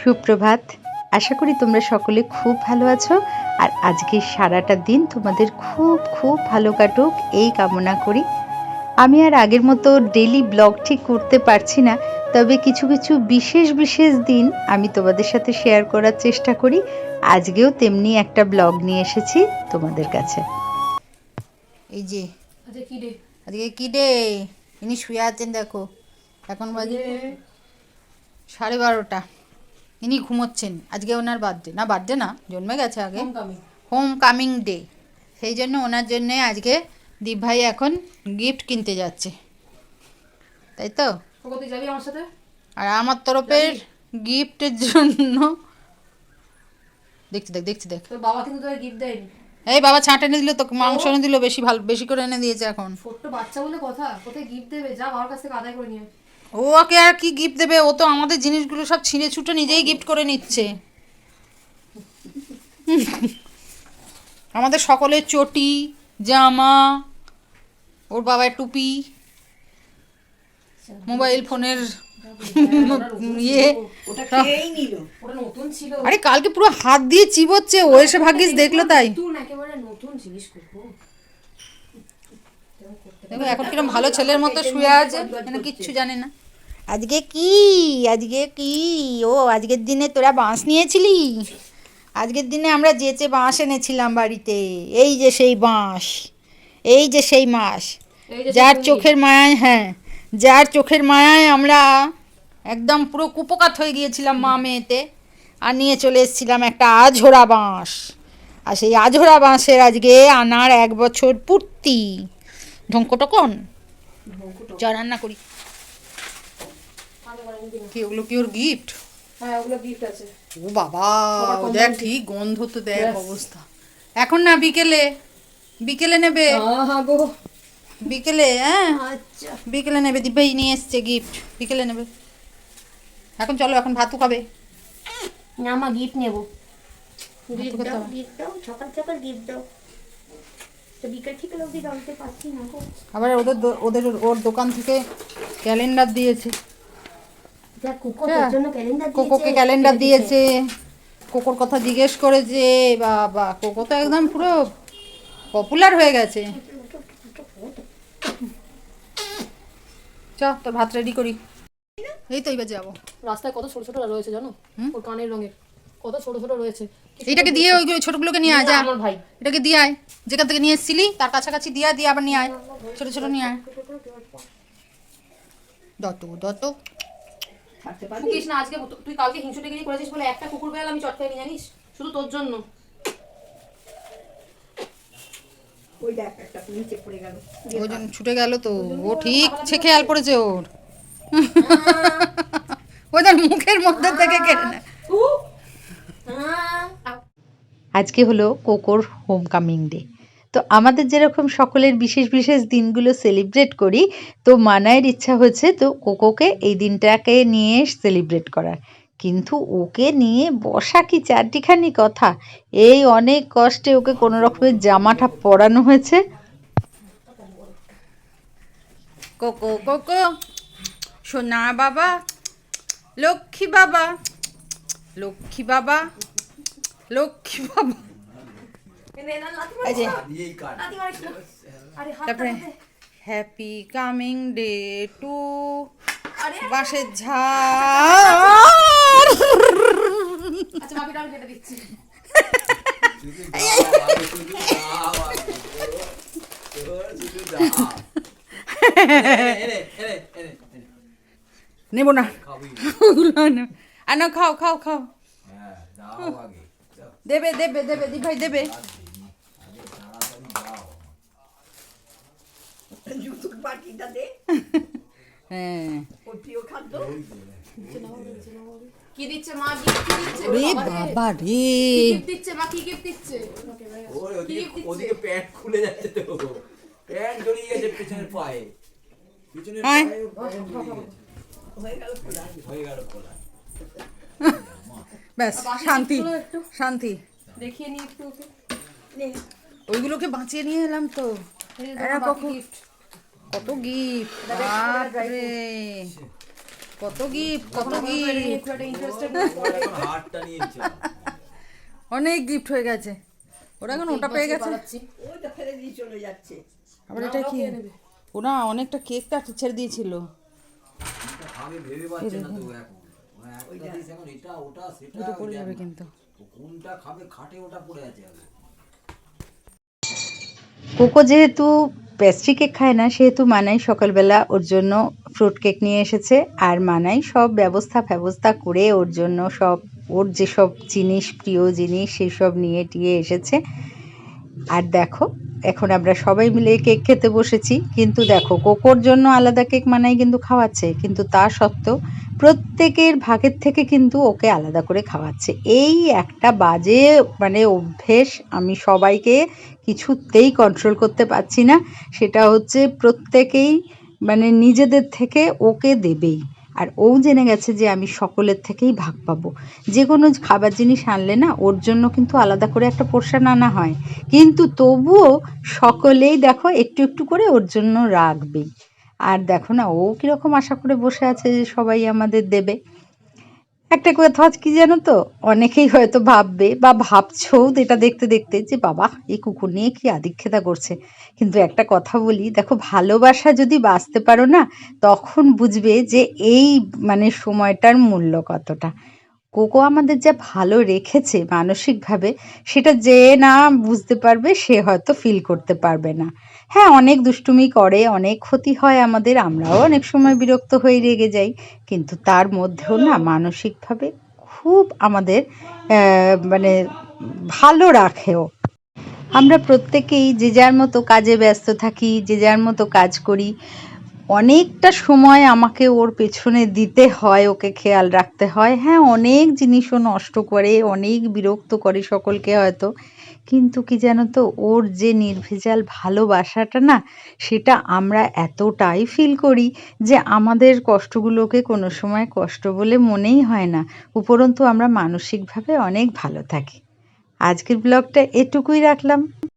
সুপ্রভাত। আশা করি তোমরা সকলে খুব ভালো আছো আর আজকে সারাটা দিন তোমাদের খুব খুব ভালো কাটুক এই কামনা করি। আমি আর আগের মতো ডেলি ব্লগ ঠিক করতে পারছি না তবে কিছু কিছু বিশেষ বিশেষ দিন আমি তোমাদের সাথে শেয়ার করার চেষ্টা করি। আজকেও তেমনি একটা ব্লগ নিয়ে এসেছি তোমাদের কাছে। এই যে। আচ্ছা কি রে আজকে কি ডে ইনি শুয়ে আছেন দেখো। এখন বাজে সাড়ে বারোটা। ইনি ঘুমোচ্ছেন। আজকে ওনার বার্থডে না বার্থডে না জন্মে গেছে আগে। হোম কামিং ডে সেই জন্য ওনার জন্যে আজকে দীপ ভাই এখন গিফট কিনতে যাচ্ছে। তাই তো? আর আমার তরফের গিফটের জন্য দেখছি দেখ দেখছি দেখ। বাবা কিন্তু তোকে গিফট দেয়নি। এই বাবা ছাঁট এনে দিল তো মাংস এনে দিল বেশি ভালো বেশি করে এনে দিয়েছে এখন। ছোট্ট বাচ্চা বলে কথা। কোথায় গিফট দেবে যা বাবার কাছ থেকে আদায় করে নিয়ে ওকে আর কি গিফট দেবে? ও তো আমাদের জিনিসগুলো সব ছিঁড়ে ছুটে নিজেই গিফট করে নিচ্ছে। আমাদের সকলের চটি, জামা, ওর বাবার টুপি, মোবাইল ফোনের ইয়ে আরে কালকে পুরো হাত দিয়ে চিবোচ্ছে, ও এসে ভাগ্যিস দেখল তাই। দেখো, এখন কিরম ভালো ছেলের মতো শুয়ে আছে মানে কিচ্ছু জানে না। আজকে কি? আজকে কি? ও আজকের দিনে তোরা বাঁশ নিয়েছিলি? আজকের দিনে আমরা যেচে বাঁশ এনেছিলাম বাড়িতে এই যে সেই বাঁশ এই যে সেই মাস যার চোখের মায়ায় হ্যাঁ যার চোখের মায়ায় আমরা একদম পুরো কুপকাত হয়ে গিয়েছিলাম মা মেয়েতে আর নিয়ে চলে এসেছিলাম একটা আঝোড়া বাঁশ। আর সেই আঝোড়া বাঁশের আজকে আনার এক বছর পূর্তি। ঢঙ্কটকন যা রান্না করি। কি ওগুলো কি ওর গিফট হ্যাঁ ওগুলো গিফট আছে। ও বাবা দেখ ঠিক গন্ধ তো দেখ অবস্থা। এখন না বিকেলে বিকেলে নেবে? হ্যাঁ গো। বিকেলে হ্যাঁ? আচ্ছা। বিকেলে নেবে দিব্যাই নিয়ে এসছে গিফট বিকেলে নেবে। এখন চলো এখন ভাতও খাবে। না মা গিফট নেব। ভাতও খেতে গিফট দাও সকাল সকাল গিফট দাও। তো বিকেল থেকে অবধি জানতে পারছি না গো। আবার ওদের ওদের ওর দোকান থেকে ক্যালেন্ডার দিয়েছে যা কুকো হ্যাঁ। তোর জন্য ক্যালেন্ডার কোকোকে ক্যালেন্ডার দিয়েছে। কোকোর কথা জিজ্ঞেস করেছে বাবা কোকো তো একদম পুরো পপুলার হয়ে গেছে। চ তোর ভাত রেডি করি। এই তো এইবার যাব। রাস্তায় কত ছোট ছোট রয়েছে জানো? ওর কানের রঙের। কত ছোট ছোট রয়েছে। এইটাকে দিয়ে ওইগুলো ছোটগুলোকে নিয়ে আয় যা। আমার ভাই। এটাকে দিয়ে আয়। যেখান থেকে নিয়ে এসেছিলি তার কাছাকাছি দিয়ে দিয়ে আবার নিয়ে আয়। ছোট ছোট নিয়ে আয়। দত দত ঠুকিস না আজকে তুই কালকে করেছিস বলে একটা কুকুর আমি জানিস? শুধু তোর জন্য। ওই দেখ একটা নিচে পড়ে গেল। ও যেন ছুটে গেল তো ও ঠিক সে খেয়াল পড়েছে ওর। ওদের মুখের মধ্যে থেকে কেড়ে নেয়। আজকে হলো কোকোর হোম কামিং ডে তো আমাদের যেরকম সকলের বিশেষ বিশেষ দিনগুলো সেলিব্রেট করি, তো মানায়ের ইচ্ছা হচ্ছে তো কোকোকে এই দিনটাকে নিয়ে সেলিব্রেট করার। কিন্তু ওকে নিয়ে বসা কি চারটিখানি কথা? এই অনেক কষ্টে ওকে কোনো রকমের জামাটা পরানো হয়েছে। কোকো কোকো, সোনা বাবা, লক্ষ্মী বাবা লক্ষ্মী বাবা লক্ষ্মী বাবা। তারপরে হ্যাপি কামিং ডে টু বাসের ঝাড়। আচ্ছা নেব না। আর না খাও খাও খাও। দেবে দেবে দেবে দি ভাই দেবে বাটিটা দে হ্যাঁ। ওর প্রিয় খাদ্য। কি দিচ্ছে মা? গিফট কি দিচ্ছে? রে বাবা রে। গিফট দিচ্ছে মা? কি গিফট দিচ্ছে? ওদিকে ওদিকে প্যান্ট খুলে যাচ্ছে তো। প্যান্ট জড়িয়ে গেছে পিছনের পায়ে। পিছনের পায়ে প্যান্ট জড়িয়ে গেছে। হয়ে গেল খোলা। ব্যাস শান্তি শান্তি। দেখিয়ে নি একটু ওকে। ওইগুলোকে বাঁচিয়ে নিয়ে এলাম তো। এরা কখন গিফট কত গিফট? বাপরে। কত গিফট কত গিফট? অনেক গিফট হয়ে গেছে। ওরা এখন ওটা পেয়ে গেছে? আবার এটা কি? ওরা অনেকটা কেক কাটতে ছেড়ে দিয়েছিল। আমি ভেবে পাচ্ছি না তো এখন। ও একটা দিস এখন এটা ওটা সেটা এটা পড়ে যাবে কিন্তু। কোনটা খাবে খাটে ওটা পড়ে আছে কোকো যেহেতু পেস্ট্রি কেক খায় না, সেহেতু মানাই সকালবেলা ওর জন্য ফ্রুট কেক নিয়ে এসেছে। আর মানাই সব ব্যবস্থা ব্যবস্থা করে ওর জন্য সব, ওর যেসব জিনিস, প্রিয় জিনিস, সেসব নিয়ে টিয়ে এসেছে। আর দেখো এখন আমরা সবাই মিলে কেক খেতে বসেছি। কিন্তু দেখো, কোকোর জন্য আলাদা কেক মানাই কিন্তু খাওয়াচ্ছে। কিন্তু তা সত্ত্বেও প্রত্যেকের ভাগের থেকে কিন্তু ওকে আলাদা করে খাওয়াচ্ছে। এই একটা বাজে মানে অভ্যেস আমি সবাইকে কিছুতেই কন্ট্রোল করতে পারছি না। সেটা হচ্ছে প্রত্যেকেই মানে নিজেদের থেকে ওকে দেবেই। আর ও জেনে গেছে যে আমি সকলের থেকেই ভাগ পাবো। যে কোনো খাবার জিনিস আনলে না, ওর জন্য কিন্তু আলাদা করে একটা পোর্শন আনা হয়। কিন্তু তবুও সকলেই দেখো একটু একটু করে ওর জন্য রাখবেই। আর দেখো না, ও কীরকম আশা করে বসে আছে যে সবাই আমাদের দেবে। একটা কথা কি জানো তো? অনেকেই হয়তো ভাববে বা ভাবছ এটা দেখতে দেখতে যে, বাবা, এই কুকুর নিয়ে কি আদিক্ষেতা করছে? কিন্তু একটা কথা বলি, দেখো, ভালোবাসা যদি বাঁচতে পারো না, তখন বুঝবে যে এই মানে সময়টার মূল্য কতটা। কোকো আমাদের যা ভালো রেখেছে মানসিকভাবে, সেটা যে না বুঝতে পারবে, সে হয়তো ফিল করতে পারবে না। হ্যাঁ অনেক দুষ্টুমি করে, অনেক ক্ষতি হয় আমাদের, আমরাও অনেক সময় বিরক্ত হয়ে রেগে যাই। কিন্তু তার মধ্যেও না মানসিকভাবে খুব আমাদের মানে ভালো রাখেও। আমরা প্রত্যেকেই যে যার মতো কাজে ব্যস্ত থাকি, যে যার মতো কাজ করি, অনেকটা সময় আমাকে ওর পেছনে দিতে হয়, ওকে খেয়াল রাখতে হয়। হ্যাঁ অনেক জিনিসও নষ্ট করে, অনেক বিরক্ত করে সকলকে হয়তো। কিন্তু কি জানো তো ওর যে নির্ভেজাল ভালোবাসাটা না, সেটা আমরা এতটাই ফিল করি যে আমাদের কষ্টগুলোকে কোনো সময় কষ্ট বলে মনেই হয় না। উপরন্তু আমরা মানসিকভাবে অনেক ভালো থাকি। আজকের ব্লগটা এটুকুই রাখলাম।